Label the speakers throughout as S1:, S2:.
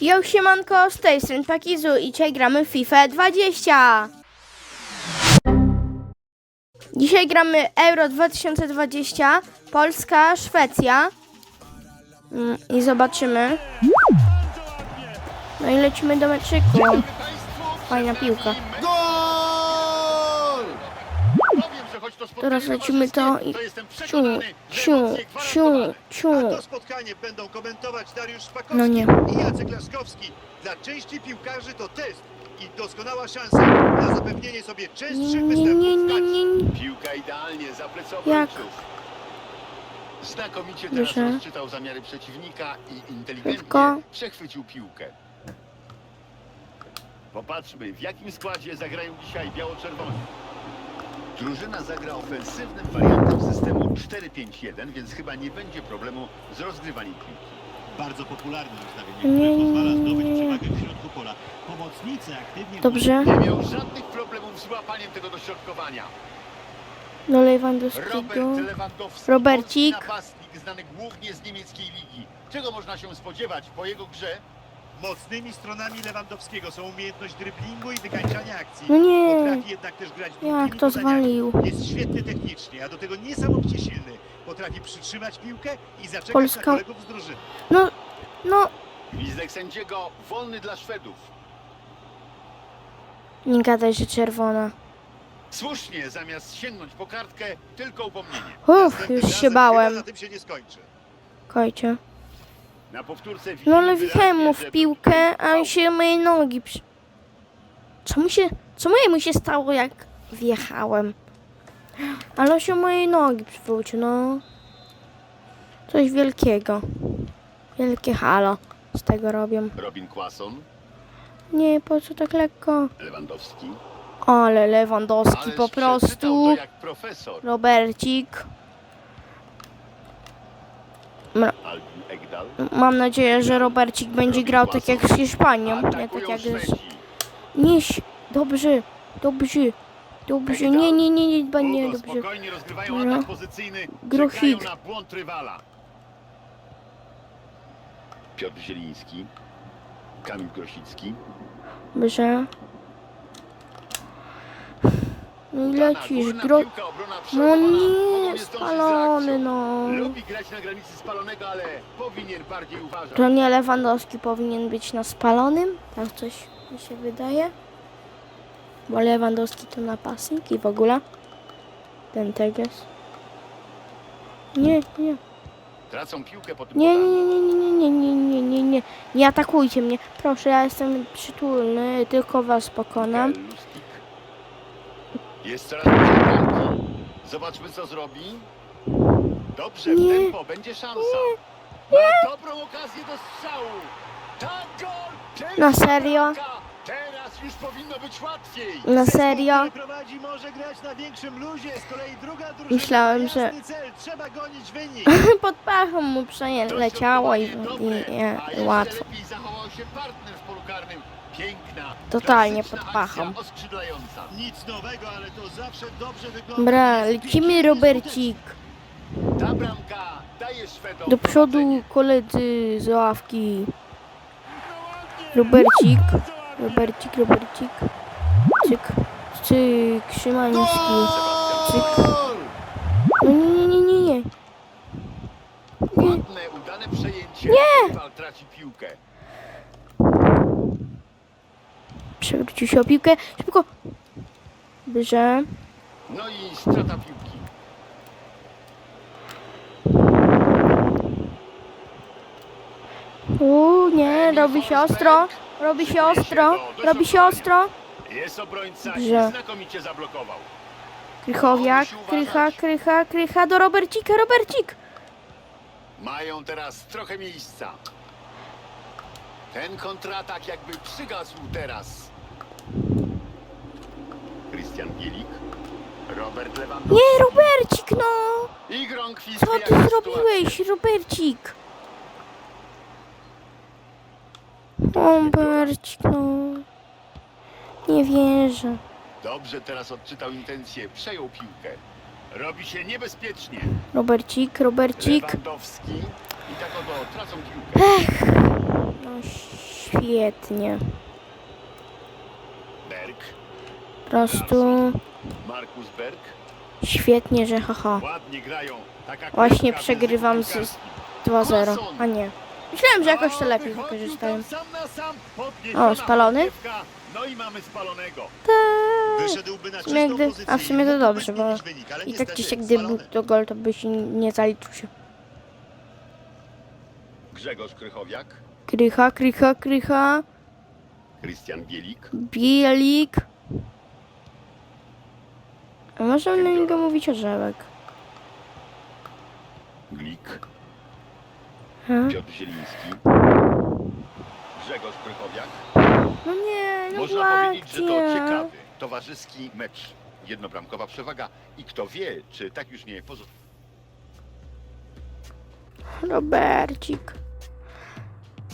S1: Yo, siemanko, z tej strony Pakizu i dzisiaj gramy FIFA 20. Dzisiaj gramy Euro 2020, Polska, Szwecja. Mm, I zobaczymy. No i lecimy do meczyku. Fajna piłka.
S2: Gol! Powiem, że choć to spotkanie
S1: Teraz lecimy to i
S2: to jestem
S1: ciu, ciu, ciu, ciu.
S3: A to spotkanie będą komentować Dariusz Szpakowski
S1: No nie.
S3: i Jacek Laskowski. Dla części piłkarzy to test i doskonała szansa na zapewnienie sobie
S1: Nie,
S3: częstszych
S1: nie,
S3: występów
S1: nie,
S3: w
S1: nie,
S3: kadrze.
S1: nie.
S2: Piłka idealnie za
S1: Jak?
S2: Znakomicie teraz
S1: Dobrze.
S2: rozczytał zamiary przeciwnika i inteligentnie
S1: Szybko.
S2: przechwycił piłkę. Popatrzmy, w jakim składzie zagrają dzisiaj biało-czerwoni. Drużyna zagra ofensywnym wariantem systemu 4-5-1, więc chyba nie będzie problemu z rozgrywaniem piłki.
S4: Bardzo popularne ustawienie,
S1: Nie,
S4: które pozwala
S1: nie,
S4: zdobyć
S1: nie.
S4: przewagę w środku pola. Pomocnicy aktywnie...
S1: Dobrze.
S2: Nie miał żadnych problemów z łapaniem tego dośrodkowania.
S1: Do Lewandowskiego.
S2: Robert Lewandowski,
S1: Robercik.
S2: polski napastnik znany głównie z niemieckiej ligi. Czego można się spodziewać po jego grze?
S3: Mocnymi stronami Lewandowskiego są umiejętność dryblingu i wykańczania akcji.
S1: No nie.
S3: Potrafi jednak też grać długimi
S1: Jak to
S3: podaniami.
S1: zwalił?
S3: Jest świetny technicznie, a do tego niesamowicie silny. Potrafi przytrzymać piłkę i zaczekać
S1: Polska.
S3: na kolegów z drużyny.
S1: No, no.
S2: Gwizdek sędziego wolny dla Szwedów.
S1: Nie gadaj, że czerwona.
S2: Słusznie, zamiast sięgnąć po kartkę, tylko upomnienie.
S1: Uff,
S3: Następnym
S1: już się
S3: razem
S1: bałem.
S3: Na tym się nie skończy.
S1: Kojcie. No ale wjechałem mu w piłkę, a
S2: że-
S1: się moje nogi przy... Co mu się... Co mojemu się stało, jak wjechałem? Ale się moje nogi przywrócił, no. Coś wielkiego. Wielkie halo z tego robią.
S2: Robin Quason,
S1: Nie, po co tak lekko?
S2: Lewandowski.
S1: Ale Lewandowski
S2: Ależ
S1: po prostu. Robercik. Mam nadzieję, że Robercik będzie grał tak jak z Hiszpanią, nie tak jak z...
S2: Szwedzi.
S1: Nie, ś- dobrze, dobrze, dobrze, nie, nie, nie, nie, nie,
S2: Długo,
S1: dobrze.
S2: rywala. Piotr Zieliński. Kamil Grosicki.
S1: Dobrze. No i lecisz, gro... No nie, spalony, no.
S2: Lubi grać na granicy spalonego, ale powinien bardziej uważać.
S1: To nie Lewandowski powinien być na spalonym? Tak coś mi się wydaje. Bo Lewandowski to napastnik i w ogóle. Ten teges. Nie, nie.
S2: Tracą piłkę po tym
S1: Nie,
S2: podaniu.
S1: nie, nie, nie, nie, nie, nie, nie, nie. Nie atakujcie mnie. Proszę, ja jestem przytulny, tylko was pokonam.
S2: Jest coraz bramki. Zobaczmy, co zrobi. Dobrze, w tempo, będzie szansa. Ma dobrą okazję do strzału. Tak, gol! Piękna
S1: Na serio?
S2: bramka. Teraz już powinno być łatwiej.
S1: Na
S3: Zespół,
S1: serio?
S3: który prowadzi, może grać na większym luzie. Z kolei druga drużyna
S1: Myślałem,
S3: ma
S1: że-
S3: cel. Trzeba gonić wynik.
S1: Pod pachą mu i,
S2: Dośrodkowanie
S1: i,
S2: dobre,
S1: i,
S2: a
S1: i
S2: jeszcze
S1: łatwo.
S2: lepiej zachował się partner w polu karnym. Piękna,
S1: Totalnie pod pachą.
S3: Nic nowego, ale to zawsze dobrze wygląda.
S1: Dobra,
S3: Jest
S1: lecimy Robercik.
S2: Ta bramka daje Szwedom
S1: Do przodu koledzy z ławki. Robercik. Robercik, Robercik. Cyk, cyk, Szymański. Cyk. No nie, nie, nie, nie, nie. Nie.
S2: Ładne, udane przejęcie. Nie!
S1: Przewrócił się o piłkę. Szybko. Dobrze.
S2: No i strata piłki.
S1: Uuu, nie, robi się ostro. Robi się ostro. Robi się ostro.
S2: Jest obrońca
S1: Dobrze.
S2: znakomicie zablokował.
S1: Krychowiak, krycha, krycha, krycha do Robercika, Robercik.
S2: Mają teraz trochę miejsca. Ten kontratak jakby przygasł teraz. Bielik. Robert Lewandowski.
S1: Nie, Robercik, no.
S2: I
S1: Co ty zrobiłeś, Robercik? Robercik, no. Nie wierzę.
S2: Dobrze teraz odczytał intencję. Przejął piłkę. Robi się niebezpiecznie.
S1: Robercik, Robercik.
S2: Lewandowski. I tak oto tracą piłkę.
S1: No, świetnie.
S2: Berg,
S1: Po prostu świetnie, że haha. Właśnie przegrywam z
S2: piłkarski.
S1: 2-0. A nie. Myślałem, że jakoś to lepiej wykorzystałem. O, spalony?
S2: No i mamy spalonego.
S1: Tak. Gdy- a w sumie to dobrze, bo I tak czy siak, gdy był to gol, to byś nie zaliczył się.
S2: Grzegorz Krychowiak,
S1: Krycha, krycha, krycha.
S2: Krystian Bielik,
S1: Bielik. A możemy na niego mówić orzełek.
S2: Glik,
S1: Ha?
S2: Piotr Zieliński, Grzegorz Krychowiak.
S1: No nie, no
S2: Można powiedzieć, że to ciekawy, towarzyski mecz. Jednobramkowa przewaga i kto wie, czy tak już nie pozostanie.
S1: Robercik.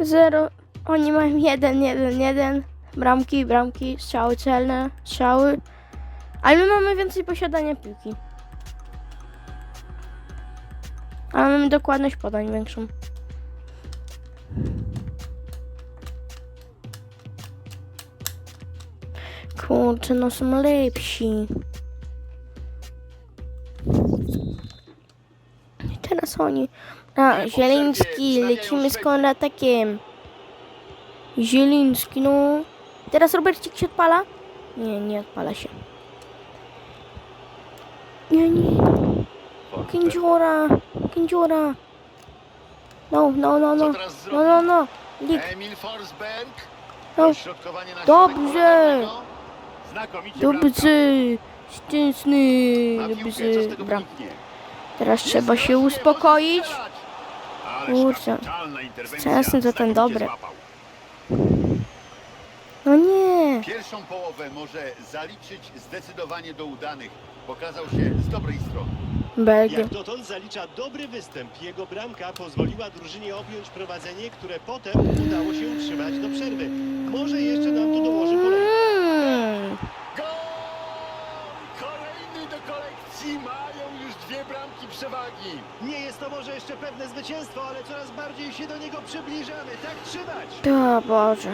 S1: Zero. Oni mają jeden, jeden, jeden. Bramki, bramki, strzały celne, strzały. Ale my mamy więcej posiadania piłki. Ale mamy dokładność podań większą. Kurczę, no są lepsi. I teraz oni. A, Zieliński, lecimy z kontratakiem. Zieliński, no. Teraz Robercik się odpala? Nie, nie odpala się. Nie, nie. Kędziora, kędziora. No, no, no, no. No, no, no. Lik.
S2: Emil Forsberg.
S1: No. Dobrze. Dobrze. Szczęsny. Dobrze.
S2: wyniknie?
S1: Teraz trzeba się uspokoić. Kurczę. Szczęsny to ten dobry. No nie.
S2: Pierwszą połowę może zaliczyć zdecydowanie do udanych. Pokazał się z dobrej strony.
S1: Belgia.
S5: Jak dotąd zalicza dobry występ. Jego bramka pozwoliła drużynie objąć prowadzenie, które potem udało się utrzymać do przerwy. Może jeszcze nam tu dołoży kolejny.
S1: Mm.
S2: Gol! Kolejny do kolekcji. Mają już dwie bramki przewagi.
S5: Nie jest to może jeszcze pewne zwycięstwo, ale coraz bardziej się do niego przybliżamy. Tak trzymać!
S1: O Boże.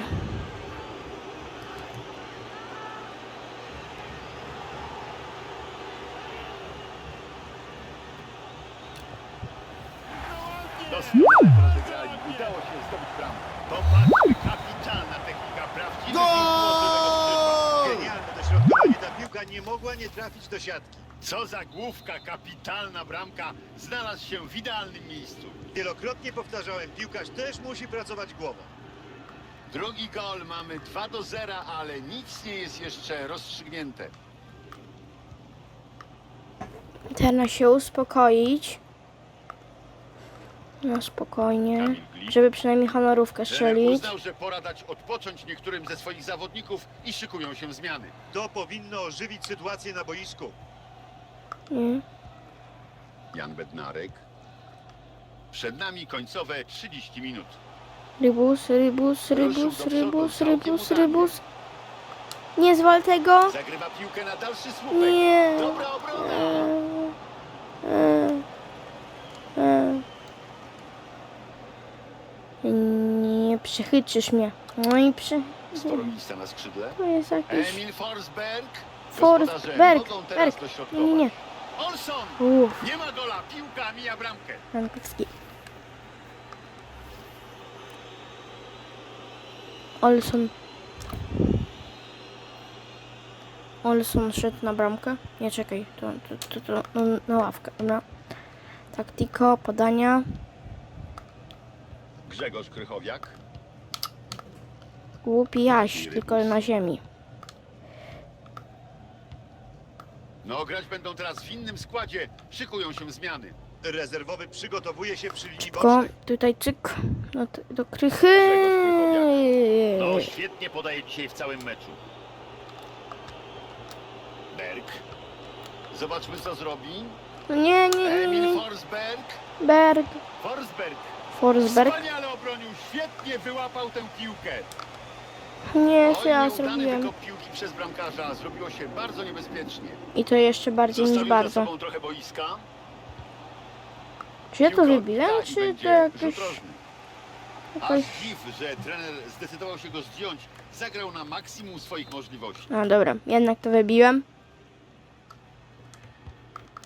S2: Doskonale to rozegrali. Udało się zdobyć bramkę. Popatrzmy, kapitalna technika, prawdziwy tego
S3: Genialne dośrodkowanie. Ta piłka nie mogła nie trafić do siatki.
S2: Co za główka, kapitalna bramka. Znalazł się w idealnym miejscu.
S3: Wielokrotnie powtarzałem, piłkarz też musi pracować głową.
S2: Drugi gol mamy 2 do 0, ale nic nie jest jeszcze rozstrzygnięte.
S1: Teraz się uspokoić. No spokojnie. Żeby przynajmniej honorówkę
S2: Trener
S1: strzelić.
S2: uznał, że pora dać odpocząć niektórym ze swoich zawodników i szykują się zmiany.
S3: To powinno ożywić sytuację na boisku.
S1: Nie.
S2: Jan Bednarek. Przed nami końcowe 30 minut.
S1: Rybus, rybus, rybus, rybus, rybus, rybus. Nie zwal tego.
S2: Zagrywa piłkę na dalszy słupek.
S1: Nie.
S2: Dobra obrona.
S1: E, Nie przechyczysz mnie. No i prze...
S2: Sporo miejsca na skrzydle.
S1: To jest jakiś...
S2: Emil Forsberg.
S1: Forsberg, Berg. Nie, nie, nie.
S2: Olson!
S1: Uff,
S2: Nie ma gola, piłka mija bramkę.
S1: Jankowski. Olson. Olson szedł na bramkę. Nie, czekaj. To, to, to, to no, na ławkę. Dobra. Taktiko, podania.
S2: Grzegorz Krychowiak.
S1: Głupi Jaś, tylko na ziemi.
S2: No, grać będą teraz w innym składzie. Szykują się zmiany.
S3: Rezerwowy przygotowuje się przy linii
S1: Tylko
S3: bocznej.
S1: tutaj cyk. No, to- do krychy.
S2: No, świetnie podaje dzisiaj w całym meczu. Berg. Zobaczmy, co zrobi.
S1: No nie, nie, nie,
S2: Emil
S1: nie.
S2: Forsberg.
S1: Berg.
S2: Forsberg.
S1: Forsberg.
S2: Wspaniale obronił, świetnie wyłapał tę piłkę.
S1: Nie, co ja zrobiłem.
S2: piłki przez bramkarza. Zrobiło się bardzo niebezpiecznie.
S1: I to jeszcze bardziej niż
S2: Zostawił za
S1: bardzo.
S2: sobą trochę boiska.
S1: Czy ja to
S2: Piłka
S1: wybiłem,
S2: odbita i
S1: czy to
S2: będzie
S1: jakoś...
S2: rzut rożny. Aż dziw, że trener zdecydował się go zdjąć. Zagrał na maksimum swoich możliwości.
S1: No dobra, jednak to wybiłem.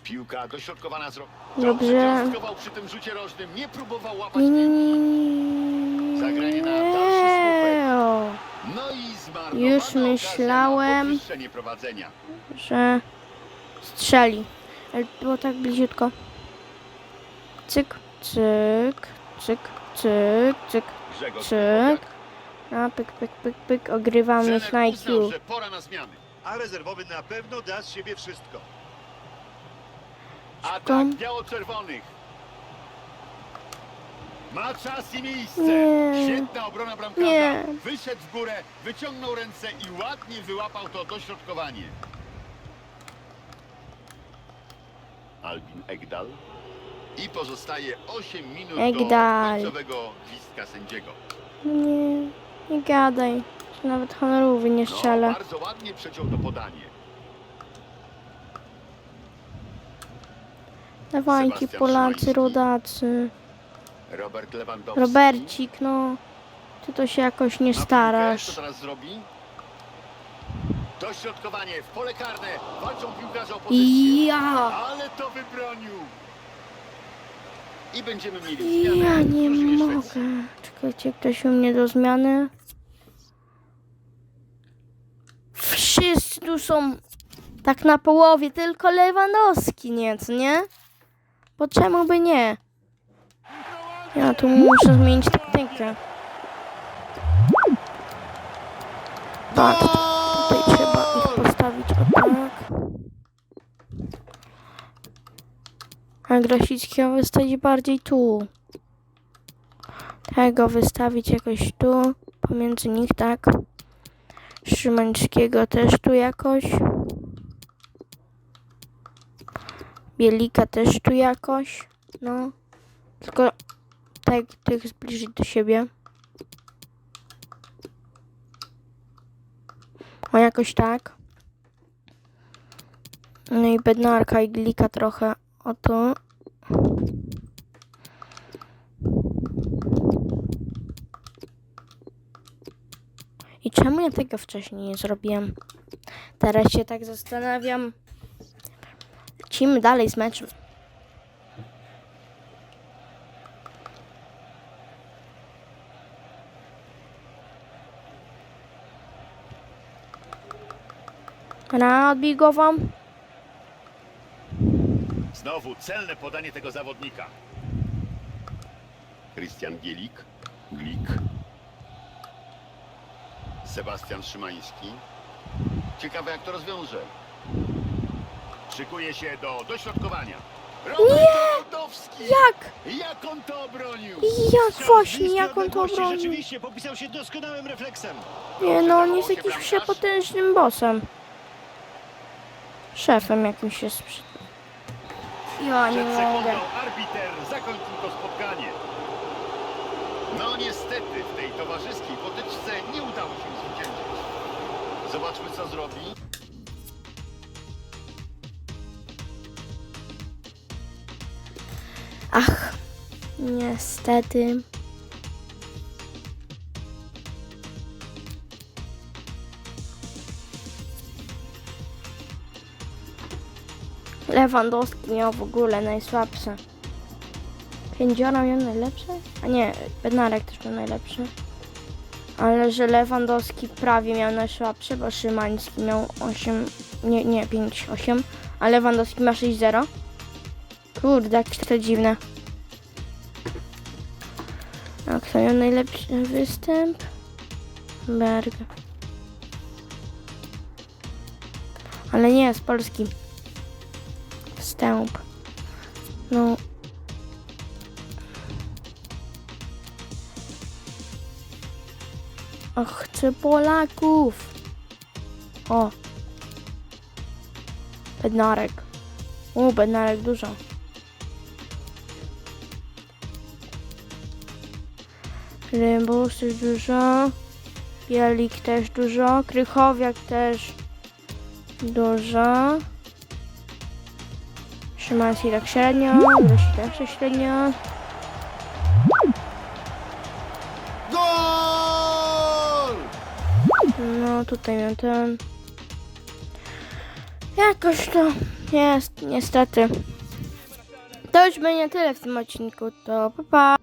S2: Piłka dośrodkowana z ro...
S1: Dobrze.
S2: Cząstkował przy tym rzucie rożnym, nie próbował łapać
S1: Nie, nie,
S2: piłki.
S1: nie,
S2: Zagranie na.
S1: O,
S2: No i zmarnowana
S1: Już
S2: okazja na
S1: myślałem.
S2: podwyższenie prowadzenia.
S1: że strzeli. Ale było tak bliziutko. Cyk, cyk, cyk, cyk, cyk.
S2: Grzegorz
S1: Cyk. A, pyk, pyk, pyk, pyk. Ogrywamy
S2: uznał,
S1: IQ.
S2: że pora na zmiany.
S3: A rezerwowy na pewno da z siebie wszystko.
S2: Atak biało-czerwonych. Ma czas i miejsce.
S1: Nie.
S2: Świetna obrona bramkarza.
S1: Nie.
S2: Wyszedł w górę, wyciągnął ręce i ładnie wyłapał to dośrodkowanie. Albin Egdal. I pozostaje 8 minut
S1: Egdal.
S2: do końcowego gwizdka sędziego.
S1: Nie, nie gadaj. że Nawet honorowy nie
S2: No,
S1: strzelę.
S2: bardzo ładnie przeciął to podanie.
S1: Dawajcie
S2: Sebastian
S1: Polacy,
S2: Szymański.
S1: rodacy.
S2: Robert Lewandowski.
S1: Robercik, no. Ty to się jakoś nie starasz.
S2: Co teraz zrobi? Dośrodkowanie w pole karne. Walczą piłkarze o pozycję.
S1: Ja!
S2: Ale to wybronił. I będziemy mieli zmianę
S1: Ja nie mogę.
S2: Szwecji.
S1: Czekajcie, ktoś u mnie do zmiany. Wszyscy tu są tak na połowie, tylko Lewandowski nie, co nie? Bo czemu by nie? Ja tu muszę zmienić taktykę. Tak, tutaj trzeba ich postawić o tak. A Grosickiego wystawić bardziej tu. Tego wystawić jakoś tu, pomiędzy nich, tak. Szymańskiego też tu jakoś. Bielika też tu jakoś. No. Tylko tak tych zbliżyć do siebie. O jakoś tak. No i bednarka i glika trochę o tu. I czemu ja tego wcześniej nie zrobiłem? Teraz się tak zastanawiam. Lecimy dalej z meczem. Ra, odbij głową.
S2: Znowu celne podanie tego zawodnika. Krystian Bielik. Glik. Sebastian Szymański. Ciekawe jak to rozwiąże. Szykuje się do dośrodkowania. Lewandowski!
S1: Jak?
S2: Jak on to obronił?
S1: Jak właśnie, jak on to obronił?
S5: Rzeczywiście popisał się doskonałym refleksem.
S1: Nie no, on jest jakimś przepotężnym bossem. Szefem jakimś jest. przy- Ja nie
S2: Przed
S1: mogę.
S2: sekundą arbiter zakończył to spotkanie. No niestety w tej towarzyskiej potyczce nie udało się zwyciężyć. Zobaczmy co zrobi.
S1: Ach, niestety. Lewandowski miał w ogóle najsłabsze. Kędziora miał najlepsze? A nie, Bednarek też miał najlepszy. Ale że Lewandowski prawie miał najsłabsze, bo Szymański miał 8, nie, nie, 5, 8, a Lewandowski ma 6-0. Kurde, jakieś to dziwne. A kto miał najlepszy występ? Berg. Ale nie, z Polski. Wstęp. No. Ach, chcę Polaków. O. Bednarek. O, Bednarek dużo. Rybus też dużo. Bielik też dużo. Krychowiak też dużo. Trzymałem się tak średnio, wreszcie także średnio. No tutaj miałem ten... Jakoś to jest, niestety. To już będzie tyle w tym odcinku, to pa pa!